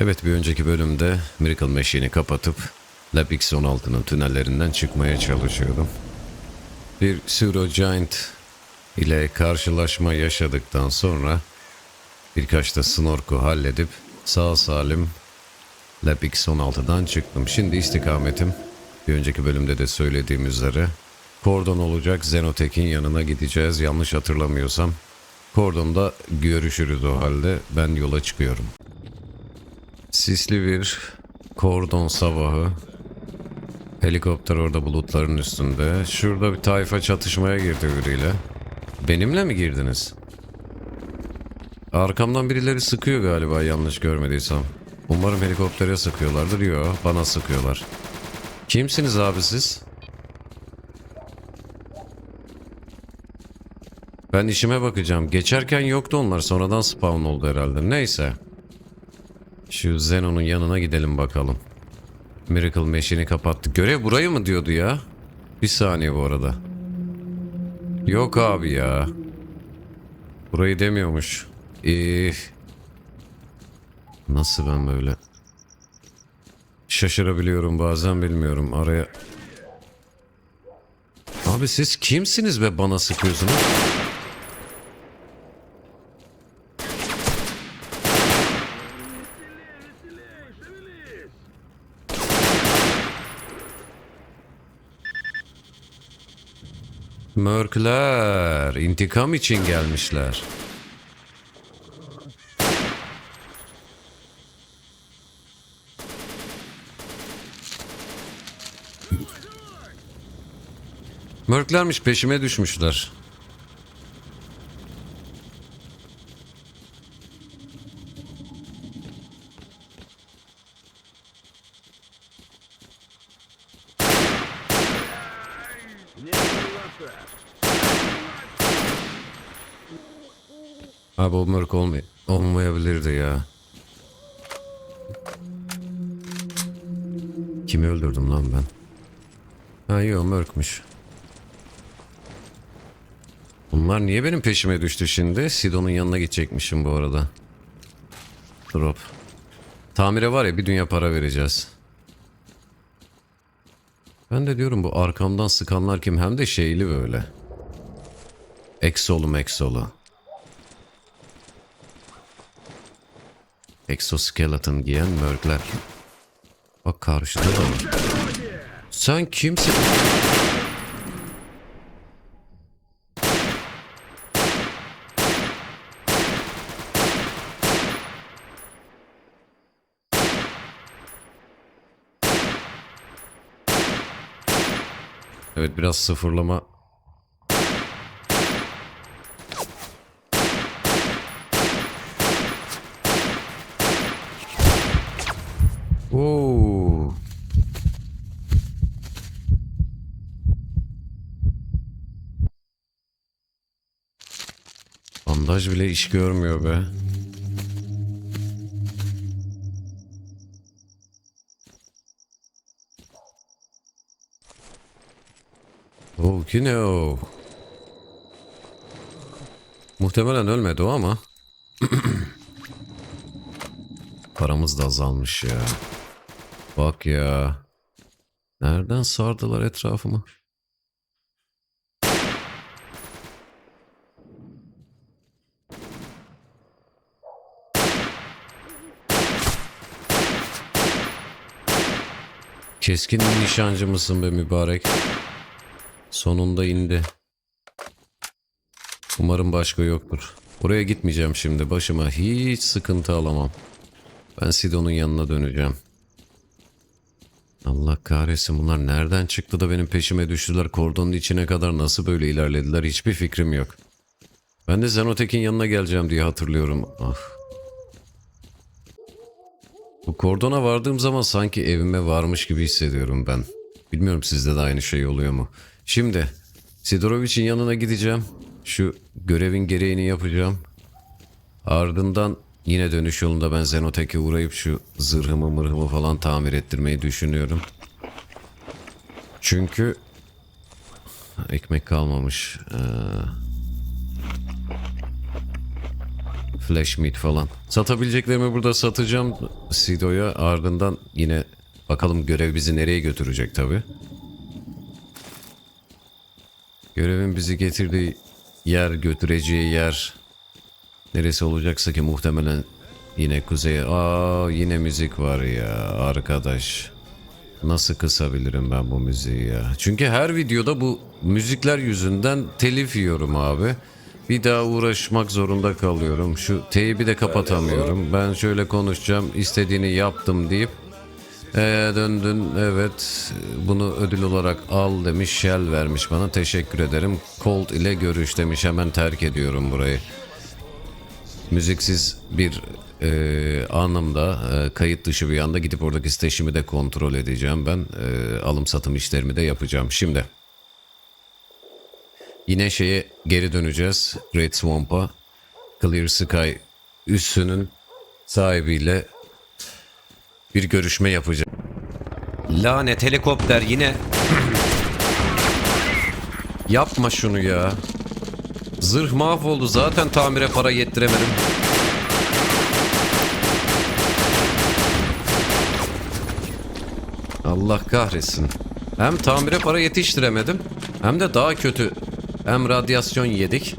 Evet bir önceki bölümde Miracle Machine'i kapatıp Lab X-16'nın tünellerinden çıkmaya çalışıyordum. Bir Pseudo Giant ile karşılaşma yaşadıktan sonra birkaç da snorku halledip sağ salim Lab X-16'dan çıktım. Şimdi istikametim bir önceki bölümde de söylediğim üzere Kordon olacak Xenotech'in yanına gideceğiz yanlış hatırlamıyorsam. Kordon'da görüşürüz o halde ben yola çıkıyorum. Sisli bir kordon sabahı. Helikopter orada bulutların üstünde. Şurada bir tayfa çatışmaya girdi biriyle. Benimle mi girdiniz? Arkamdan birileri sıkıyor galiba yanlış görmediysem. Umarım helikoptere sıkıyorlardır. Yok bana sıkıyorlar. Kimsiniz abi siz? Ben işime bakacağım. Geçerken yoktu onlar. Sonradan spawn oldu herhalde. Neyse. Şu Zeno'nun yanına gidelim bakalım. Miracle Machine'i kapattı. Görev burayı mı diyordu ya? Bir saniye bu arada. Yok abi ya. Burayı demiyormuş. Ee, nasıl ben böyle? Şaşırabiliyorum bazen bilmiyorum. Araya... Abi siz kimsiniz be bana sıkıyorsunuz? Mörkler intikam için gelmişler. Mörklermiş peşime düşmüşler. Abi o mörk olmay olmayabilirdi ya. Kimi öldürdüm lan ben? Ha yok mörkmüş. Bunlar niye benim peşime düştü şimdi? Sidon'un yanına gidecekmişim bu arada. Drop. Tamire var ya bir dünya para vereceğiz. Ben de diyorum bu arkamdan sıkanlar kim? Hem de şeyli böyle. Exolu meksolu. Exoskeleton giyen mörkler. Bak karşıda da. Sen kimsin? Biraz sıfırlama Oo. Bandaj bile iş görmüyor be. Oh ki ne o? Muhtemelen ölmedi o ama. Paramız da azalmış ya. Bak ya. Nereden sardılar etrafımı? Keskin nişancı mısın be mübarek? Sonunda indi. Umarım başka yoktur. Oraya gitmeyeceğim şimdi. Başıma hiç sıkıntı alamam. Ben Sidon'un yanına döneceğim. Allah kahretsin bunlar nereden çıktı da benim peşime düştüler kordonun içine kadar nasıl böyle ilerlediler hiçbir fikrim yok. Ben de Zenotek'in yanına geleceğim diye hatırlıyorum. Ah. Bu kordona vardığım zaman sanki evime varmış gibi hissediyorum ben. Bilmiyorum sizde de aynı şey oluyor mu? Şimdi Sidorovic'in yanına gideceğim. Şu görevin gereğini yapacağım. Ardından yine dönüş yolunda ben Zenotek'e uğrayıp şu zırhımı mırhımı falan tamir ettirmeyi düşünüyorum. Çünkü ekmek kalmamış. Ee, Flash meat falan. Satabileceklerimi burada satacağım Sido'ya. Ardından yine bakalım görev bizi nereye götürecek tabi. Görevin bizi getirdiği yer, götüreceği yer neresi olacaksa ki muhtemelen yine kuzeye. Aa yine müzik var ya arkadaş. Nasıl kısabilirim ben bu müziği ya? Çünkü her videoda bu müzikler yüzünden telif yiyorum abi. Bir daha uğraşmak zorunda kalıyorum. Şu teybi de kapatamıyorum. Ben şöyle konuşacağım, istediğini yaptım deyip ee, döndün evet bunu ödül olarak al demiş Shell vermiş bana. Teşekkür ederim. Colt ile görüş demiş hemen terk ediyorum burayı. Müziksiz bir e, anımda e, kayıt dışı bir anda gidip oradaki stajimi de kontrol edeceğim ben. E, alım satım işlerimi de yapacağım. Şimdi yine şeye geri döneceğiz. Great Swamp'a. Clear Sky üssünün sahibiyle bir görüşme yapacağım. Lanet helikopter yine Yapma şunu ya. Zırh mahvoldu zaten tamire para yettiremedim. Allah kahretsin. Hem tamire para yetiştiremedim hem de daha kötü. Hem radyasyon yedik.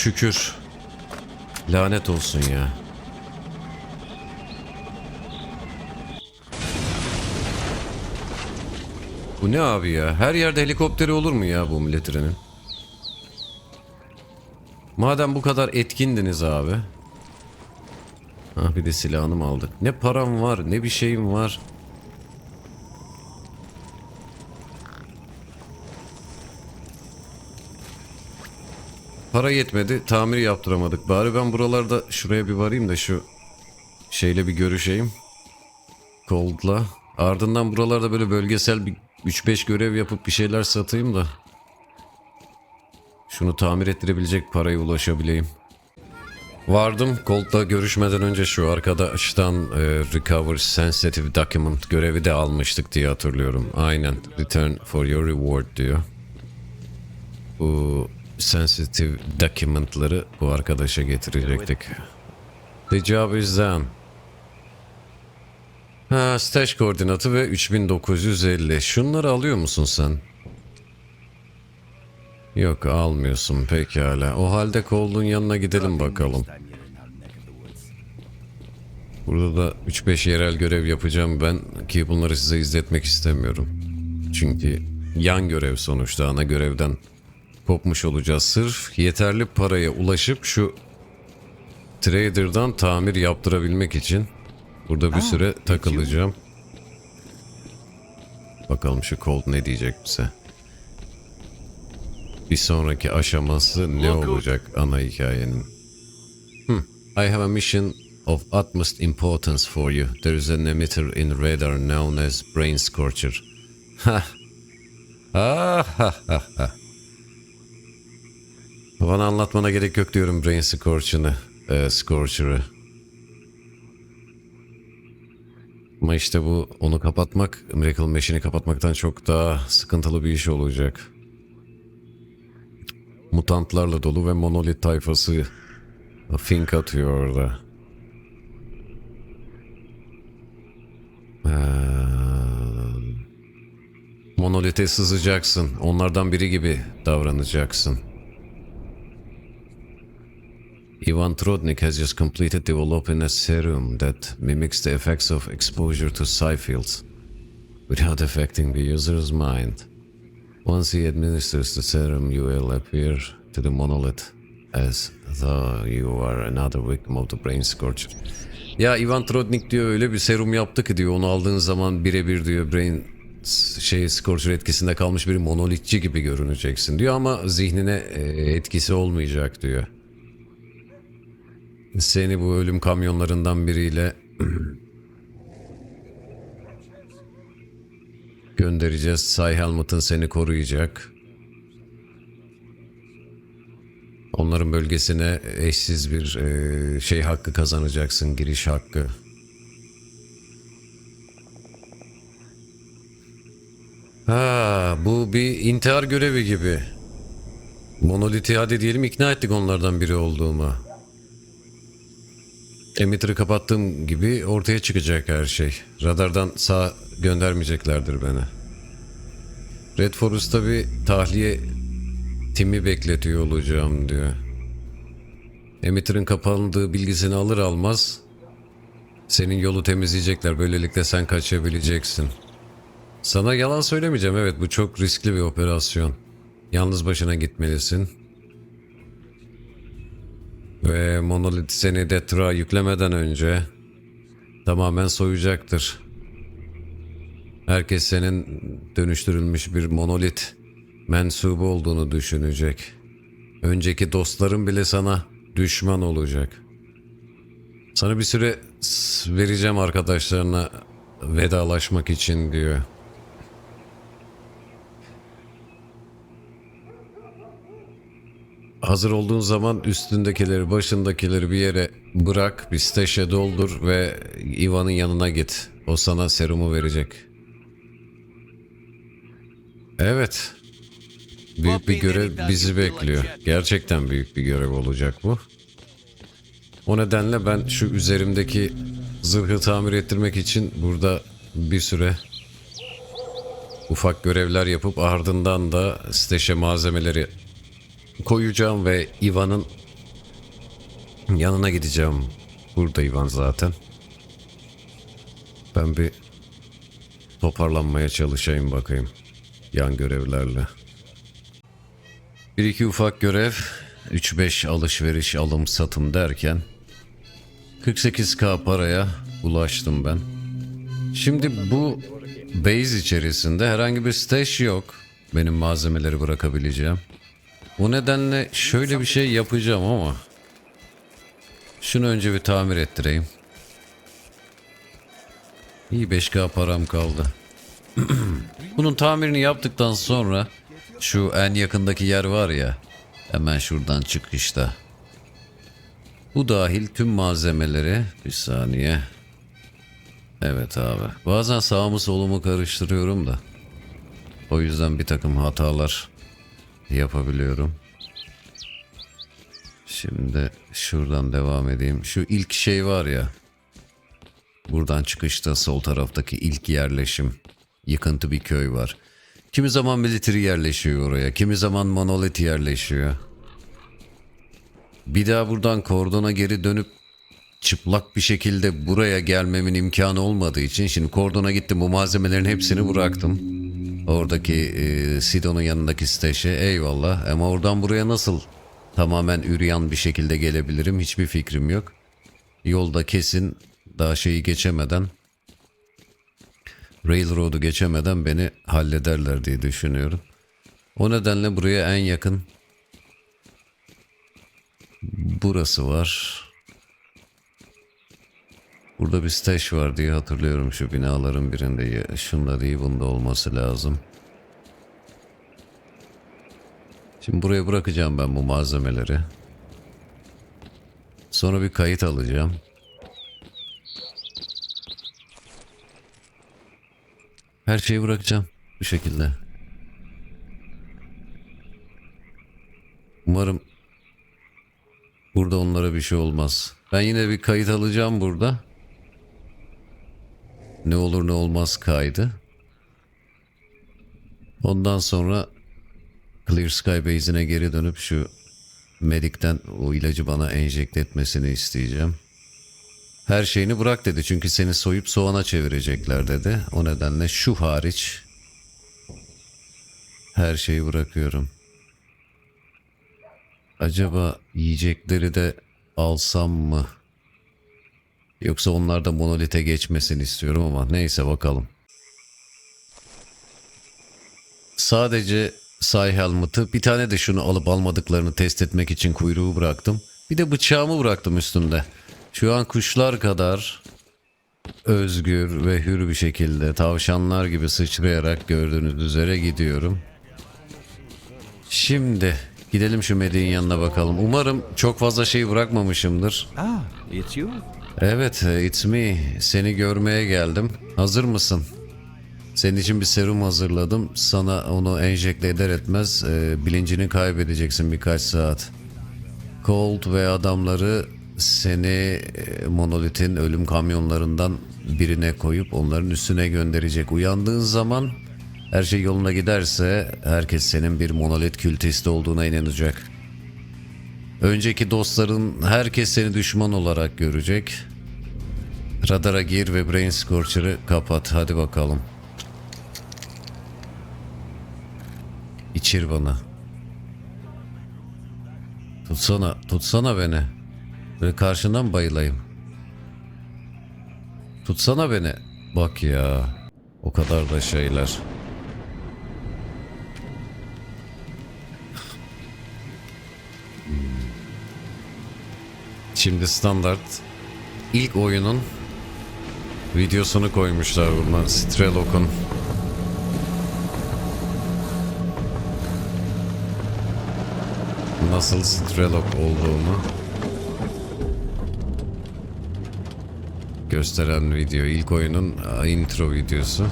Şükür. Lanet olsun ya. Bu ne abi ya? Her yerde helikopteri olur mu ya bu milletrenin? Madem bu kadar etkindiniz abi. Ah bir de silahını aldık? Ne param var ne bir şeyim var. Para yetmedi tamir yaptıramadık. Bari ben buralarda şuraya bir varayım da şu şeyle bir görüşeyim. Cold'la. Ardından buralarda böyle bölgesel bir 3-5 görev yapıp bir şeyler satayım da. Şunu tamir ettirebilecek paraya ulaşabileyim. Vardım. Cold'la görüşmeden önce şu arkadaştan e, Recover Sensitive Document görevi de almıştık diye hatırlıyorum. Aynen. Return for your reward diyor. Bu sensitive document'ları bu arkadaşa getirecektik. The job is done. Ha, staj koordinatı ve 3950. Şunları alıyor musun sen? Yok almıyorsun pekala. O halde kolun yanına gidelim bakalım. Burada da 3-5 yerel görev yapacağım ben ki bunları size izletmek istemiyorum. Çünkü yan görev sonuçta ana görevden kopmuş olacağız. Sırf yeterli paraya ulaşıp şu trader'dan tamir yaptırabilmek için burada bir süre takılacağım. Bakalım şu Colt ne diyecek bize. Bir sonraki aşaması ne olacak ana hikayenin? Hmm. I have a mission of utmost importance for you. There is an emitter in radar known as Brain Scorcher. Ha. Ha ha ha ha. Bana anlatmana gerek yok diyorum Brain Scorcher'ını. E, Scorcher'ı. Ama işte bu onu kapatmak, Miracle Machine'i kapatmaktan çok daha sıkıntılı bir iş olacak. Mutantlarla dolu ve monolit tayfası fink atıyor orada. Ee, monolite sızacaksın. Onlardan biri gibi davranacaksın. Ivan Trodnik has just completed developing a serum that mimics the effects of exposure to psi fields without affecting the user's mind. Once he administers the serum, you will appear to the monolith as though you are another victim of the brain scorcher. Ya Ivan Trodnik diyor öyle bir serum yaptı ki diyor onu aldığın zaman birebir diyor brain şey scorcher etkisinde kalmış bir monolitçi gibi görüneceksin diyor ama zihnine e, etkisi olmayacak diyor. Seni bu ölüm kamyonlarından biriyle göndereceğiz. Say Helmut'un seni koruyacak. Onların bölgesine eşsiz bir e, şey hakkı kazanacaksın, giriş hakkı. Ha, bu bir intihar görevi gibi. Monolith'i hadi diyelim ikna ettik onlardan biri olduğuma. Emitter'ı kapattığım gibi ortaya çıkacak her şey. Radardan sağ göndermeyeceklerdir beni. Red Forest'ta bir tahliye timi bekletiyor olacağım diyor. Emitter'ın kapandığı bilgisini alır almaz senin yolu temizleyecekler. Böylelikle sen kaçabileceksin. Sana yalan söylemeyeceğim. Evet bu çok riskli bir operasyon. Yalnız başına gitmelisin. Ve Monolith seni Detroit'a yüklemeden önce tamamen soyacaktır. Herkes senin dönüştürülmüş bir monolit mensubu olduğunu düşünecek. Önceki dostların bile sana düşman olacak. Sana bir süre vereceğim arkadaşlarına vedalaşmak için diyor. Hazır olduğun zaman üstündekileri, başındakileri bir yere bırak, bir steşe doldur ve Ivan'ın yanına git. O sana serumu verecek. Evet. Büyük bir görev bizi bekliyor. Gerçekten büyük bir görev olacak bu. O nedenle ben şu üzerimdeki zırhı tamir ettirmek için burada bir süre ufak görevler yapıp ardından da steşe malzemeleri koyacağım ve Ivan'ın yanına gideceğim. Burada Ivan zaten. Ben bir toparlanmaya çalışayım bakayım. Yan görevlerle. Bir iki ufak görev, 3-5 alışveriş alım satım derken 48k paraya ulaştım ben. Şimdi bu base içerisinde herhangi bir stash yok. Benim malzemeleri bırakabileceğim. Bu nedenle şöyle bir şey yapacağım ama şunu önce bir tamir ettireyim. İyi 5k param kaldı. Bunun tamirini yaptıktan sonra şu en yakındaki yer var ya hemen şuradan çıkışta. Bu dahil tüm malzemeleri bir saniye. Evet abi. Bazen sağımı solumu karıştırıyorum da. O yüzden bir takım hatalar yapabiliyorum. Şimdi şuradan devam edeyim. Şu ilk şey var ya. Buradan çıkışta sol taraftaki ilk yerleşim. Yıkıntı bir köy var. Kimi zaman military yerleşiyor oraya. Kimi zaman monolith yerleşiyor. Bir daha buradan kordona geri dönüp çıplak bir şekilde buraya gelmemin imkanı olmadığı için şimdi kordona gittim bu malzemelerin hepsini bıraktım. Oradaki e, Sidon'un yanındaki steşe eyvallah ama oradan buraya nasıl tamamen üryan bir şekilde gelebilirim hiçbir fikrim yok. Yolda kesin daha şeyi geçemeden Railroad'u geçemeden beni hallederler diye düşünüyorum. O nedenle buraya en yakın burası var. Burada bir stash var diye hatırlıyorum şu binaların birinde. Şunda değil bunda olması lazım. Şimdi buraya bırakacağım ben bu malzemeleri. Sonra bir kayıt alacağım. Her şeyi bırakacağım bu şekilde. Umarım burada onlara bir şey olmaz. Ben yine bir kayıt alacağım burada. Ne olur ne olmaz kaydı. Ondan sonra Clear Sky Base'ine geri dönüp şu Medic'ten o ilacı bana enjekte etmesini isteyeceğim. Her şeyini bırak dedi çünkü seni soyup soğana çevirecekler dedi. O nedenle şu hariç her şeyi bırakıyorum. Acaba yiyecekleri de alsam mı? Yoksa onlar da monolite geçmesini istiyorum ama neyse bakalım. Sadece say helmet'ı bir tane de şunu alıp almadıklarını test etmek için kuyruğu bıraktım. Bir de bıçağımı bıraktım üstünde. Şu an kuşlar kadar özgür ve hür bir şekilde tavşanlar gibi sıçrayarak gördüğünüz üzere gidiyorum. Şimdi gidelim şu Medik'in yanına bakalım. Umarım çok fazla şey bırakmamışımdır. Ah, it's you. Evet, it's me. Seni görmeye geldim. Hazır mısın? Senin için bir serum hazırladım. Sana onu enjekte eder etmez e, bilincini kaybedeceksin birkaç saat. Colt ve adamları seni e, monolitin ölüm kamyonlarından birine koyup onların üstüne gönderecek. Uyandığın zaman her şey yoluna giderse herkes senin bir monolit kültisti olduğuna inanacak. Önceki dostların herkes seni düşman olarak görecek. Radara gir ve Brain Scorcher'ı kapat. Hadi bakalım. İçir bana. Tutsana, tutsana beni. Böyle karşından bayılayım. Tutsana beni. Bak ya. O kadar da şeyler. Şimdi standart ilk oyunun videosunu koymuşlar buna. Strelok'un. Nasıl Strelok olduğunu gösteren video. İlk oyunun intro videosu.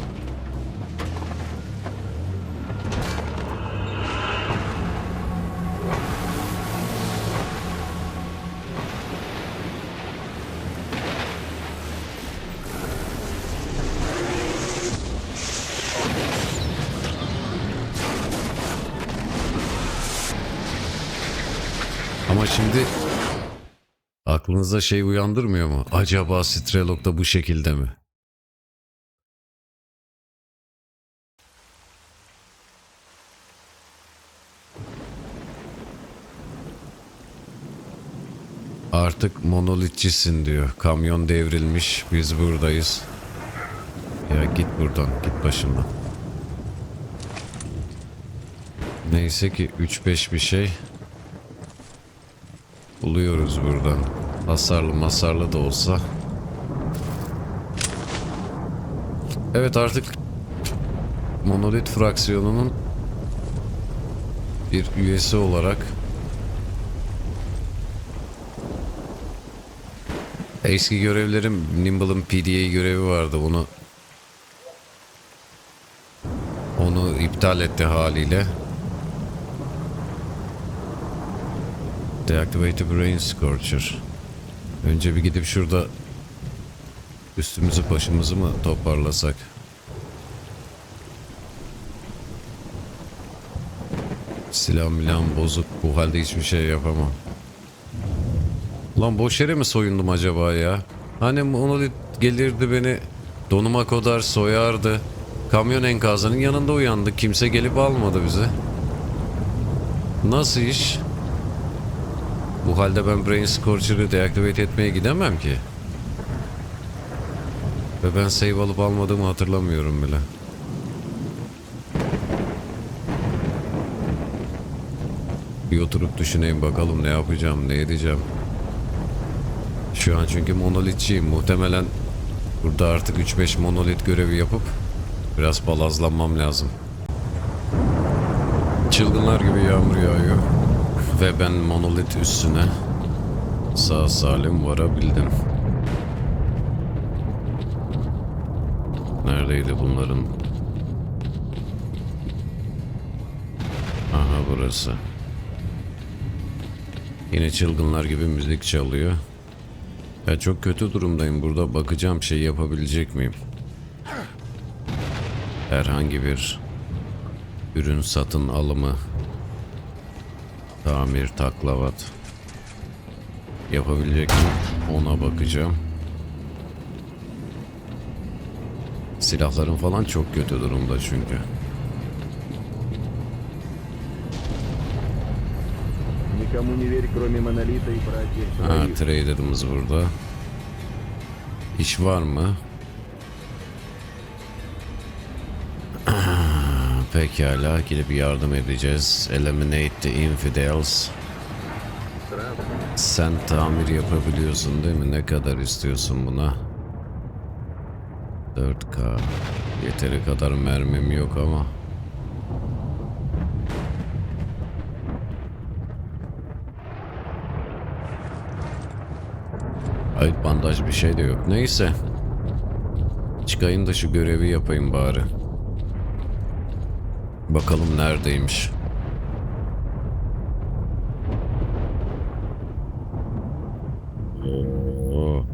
Aklınıza şey uyandırmıyor mu? Acaba Strelok da bu şekilde mi? Artık monolitçisin diyor. Kamyon devrilmiş. Biz buradayız. Ya git buradan. Git başımdan. Neyse ki 3-5 bir şey buluyoruz buradan. Hasarlı masarlı da olsa. Evet artık Monolit fraksiyonunun bir üyesi olarak eski görevlerim Nimble'ın PDA görevi vardı onu onu iptal etti haliyle. Deactivate Brain Scorcher. Önce bir gidip şurada üstümüzü başımızı mı toparlasak? Silah milah bozuk. Bu halde hiçbir şey yapamam. Lan boş yere mi soyundum acaba ya? Hani Monolith gelirdi beni donuma kodar soyardı. Kamyon enkazının yanında uyandık. Kimse gelip almadı bizi. Nasıl iş? Bu halde ben Brain Scorcher'ı deactivate etmeye gidemem ki. Ve ben save alıp almadığımı hatırlamıyorum bile. Bir oturup düşüneyim bakalım ne yapacağım, ne edeceğim. Şu an çünkü monolitçiyim. Muhtemelen burada artık 3-5 monolit görevi yapıp biraz palazlanmam lazım. Çılgınlar gibi yağmur yağıyor. Ve ben monolit üstüne sağ salim varabildim. Neredeydi bunların? Aha burası. Yine çılgınlar gibi müzik çalıyor. Ya çok kötü durumdayım. Burada bakacağım şey yapabilecek miyim? Herhangi bir ürün satın alımı Tamir taklavat. Yapabilecek mi? Ona bakacağım. Silahların falan çok kötü durumda çünkü. Ha, trader'ımız burada. İş var mı? Pekala, gidip yardım edeceğiz. Eliminate the infidels. Sen tamir yapabiliyorsun değil mi? Ne kadar istiyorsun buna? 4K. Yeteri kadar mermim yok ama. Hayır bandaj bir şey de yok. Neyse. Çıkayım da şu görevi yapayım bari. Bakalım neredeymiş. Oo,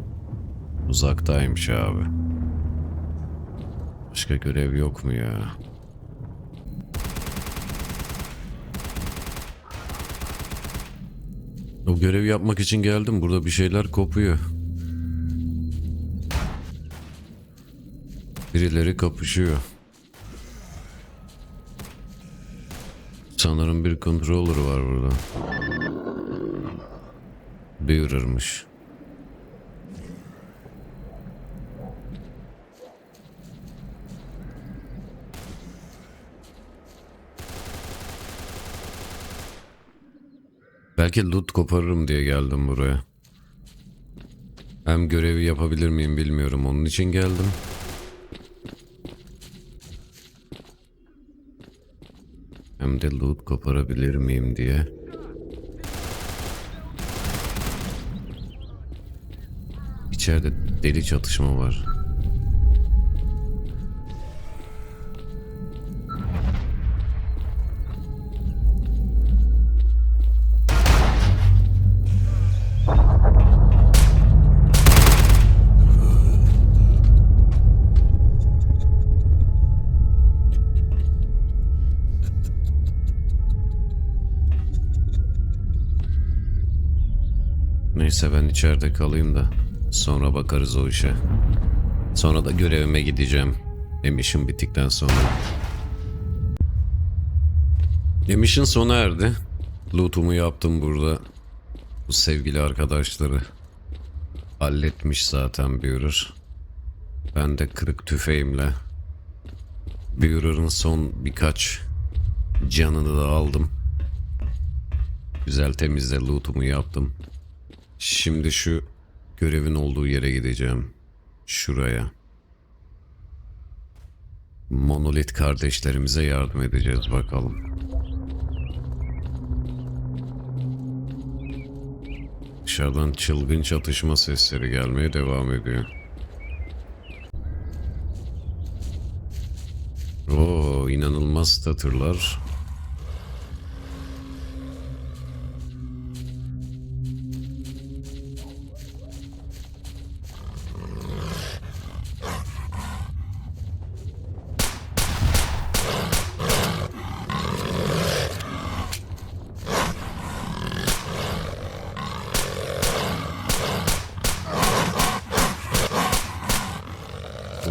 uzaktaymış abi. Başka görev yok mu ya? O görevi yapmak için geldim. Burada bir şeyler kopuyor. Birileri kapışıyor. Sanırım bir controller var burada. Büyürürmüş. Belki loot koparırım diye geldim buraya. Hem görevi yapabilir miyim bilmiyorum. Onun için geldim. De loot koparabilir miyim diye. İçeride deli çatışma var. Neyse ben içeride kalayım da sonra bakarız o işe. Sonra da görevime gideceğim. Emission bittikten sonra. Emission sona erdi. Loot'umu yaptım burada. Bu sevgili arkadaşları halletmiş zaten Büyürür. Ben de kırık tüfeğimle Büyürür'ün son birkaç canını da aldım. Güzel temizle loot'umu yaptım. Şimdi şu görevin olduğu yere gideceğim. Şuraya. Monolit kardeşlerimize yardım edeceğiz bakalım. Dışarıdan çılgın çatışma sesleri gelmeye devam ediyor. Oo, inanılmaz statırlar.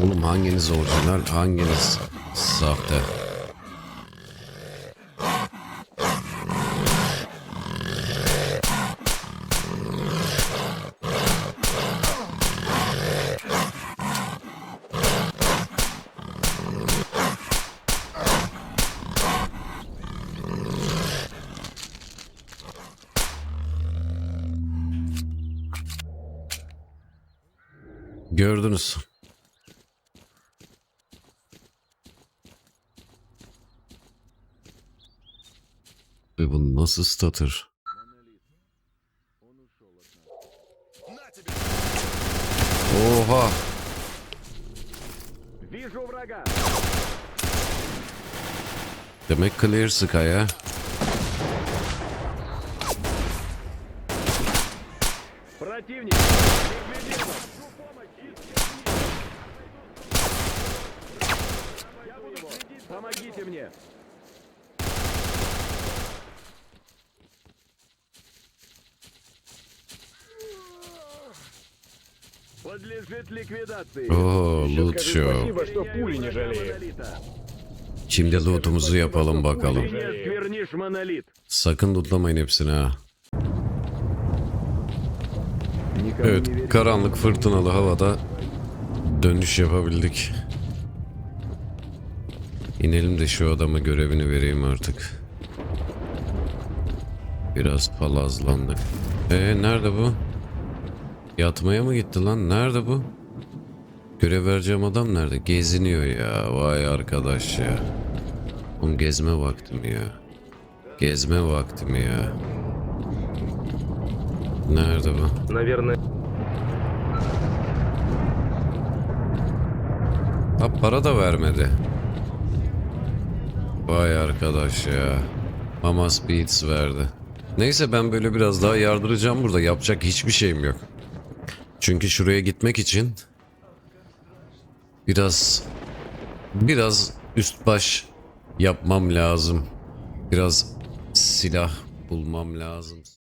Oğlum hanginiz orijinal, hanginiz sahte? Gördünüz. Ve bu Nasıl ıslatır? Oha. Demek clear Sky. Oo loot show. Şimdi lootumuzu yapalım bakalım. Sakın lootlamayın hepsini ha. Evet karanlık fırtınalı havada dönüş yapabildik. İnelim de şu adama görevini vereyim artık. Biraz palazlandık. Ee nerede bu? Yatmaya mı gitti lan? Nerede bu? Görev vereceğim adam nerede? Geziniyor ya. Vay arkadaş ya. Oğlum gezme vaktim ya. Gezme vaktim ya. Nerede bu? Наверное. Ha para da vermedi. Vay arkadaş ya. Mamas Beats verdi. Neyse ben böyle biraz daha yardıracağım burada. Yapacak hiçbir şeyim yok. Çünkü şuraya gitmek için biraz biraz üst baş yapmam lazım. Biraz silah bulmam lazım.